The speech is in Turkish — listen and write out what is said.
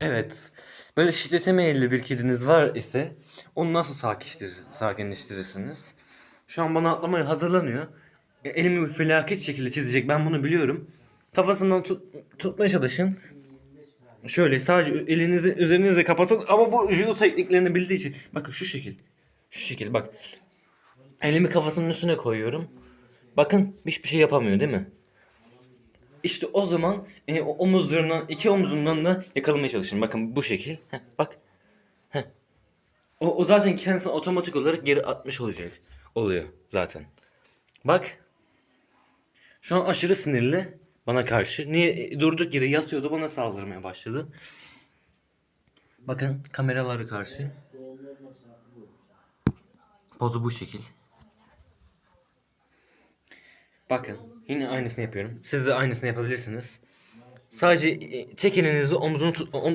Evet. Böyle şiddete meyilli bir kediniz var ise onu nasıl sakinleştirir, sakinleştirirsiniz? Şu an bana atlamaya hazırlanıyor. E, Elimi felaket şekilde çizecek. Ben bunu biliyorum. Kafasından tut- tutmaya çalışın. Şöyle sadece elinizi üzerinizle kapatın ama bu judo tekniklerini bildiği için. Bakın şu şekil. Şu şekil bak. Elimi kafasının üstüne koyuyorum. Bakın hiçbir şey yapamıyor değil mi? İşte o zaman e, o omuzlarından, iki omzundan da yakalamaya çalışın. Bakın bu şekil. Heh, bak. Heh. O, o zaten kendisini otomatik olarak geri atmış olacak. Oluyor zaten. Bak. Şu an aşırı sinirli bana karşı. Niye durduk yere yatıyordu bana saldırmaya başladı. Bakın kameralara karşı. Pozu bu şekil. Bakın yine aynısını yapıyorum. Siz de aynısını yapabilirsiniz. Sadece e, tek elinizi omzunu tut, om-